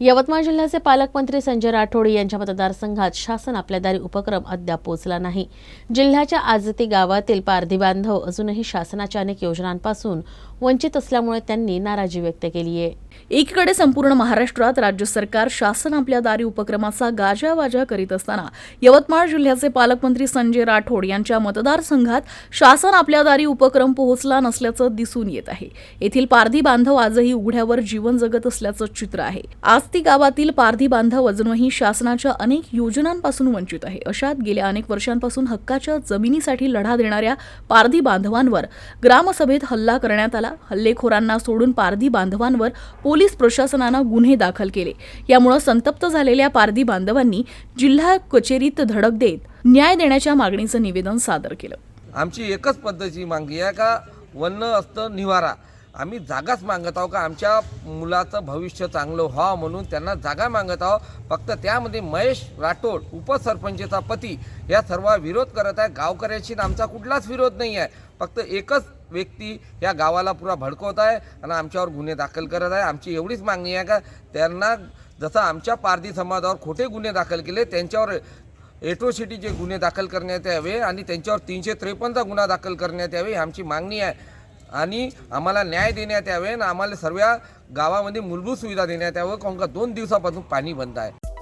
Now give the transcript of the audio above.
यवतमाळ जिल्ह्याचे पालकमंत्री संजय राठोड यांच्या मतदारसंघात शासन आपल्या दारी उपक्रम अद्याप पोहोचला नाही. जिल्ह्याच्या आजती गावातील पारधी बांधव अजूनही शासनाच्या अनेक योजनांपासून वंचित असल्यामुळे त्यांनी नाराजी व्यक्त केली आहे एकीकडे संपूर्ण महाराष्ट्रात राज्य सरकार शासन आपल्या दारी उपक्रमाचा गाजावाजा करीत असताना यवतमाळ जिल्ह्याचे पालकमंत्री संजय राठोड यांच्या मतदारसंघात शासन आपल्या दारी उपक्रम पोहोचला नसल्याचं दिसून येत आहे. येथील पारधी बांधव आजही उघड्यावर जीवन जगत असल्याचं चित्र आहे. आस्ती गावातील पारधी बांधव अजूनही शासनाच्या अनेक योजनांपासून वंचित आहे. अशात गेल्या अनेक वर्षांपासून हक्काच्या जमिनीसाठी लढा देणाऱ्या पारधी बांधवांवर ग्रामसभेत हल्ला करण्यात आला. हल्लेखोरांना सोडून पारधी बांधवांवर पोलीस प्रशासनानं गुन्हे दाखल केले. यामुळे संतप्त झालेल्या पारधी बांधवांनी जिल्हा कचेरीत धडक देत न्याय देण्याच्या मागणीचं निवेदन सादर केलं. आमची एकच पद्धतीची मागणी आहे का वन्न असतं निवारा. आम्ही जागाच मागत आहोत का? आमच्या मुलाचं भविष्य चांगलं व्हावं म्हणून त्यांना जागा मागत आहोत. फक्त त्यामध्ये महेश राठोड उपसरपंचचा पती या सर्व विरोध करत आहे. गावकऱ्याशी आमचा कुठलाच विरोध नाही आहे. फक्त एकच व्यक्ती या गावाला पुरा भडकवत आहे आणि आमच्यावर गुन्हे दाखल करत आहे. आमची एवढीच मागणी आहे का त्यांना जसं आमच्या पारधी समाजावर खोटे गुन्हे दाखल केले त्यांच्यावर एट्रोसिटीचे गुन्हे दाखल करण्यात यावे आणि त्यांच्यावर तीनशे त्रेपन्नचा गुन्हा दाखल करण्यात यावे ही आमची मागणी आहे. आणि आम्हाला न्याय देण्यात यावे आणि आम्हाला सर्व गावामध्ये मूलभूत सुविधा देण्यात यावं. कारण का दोन दिवसापासून पाणी बंद आहे.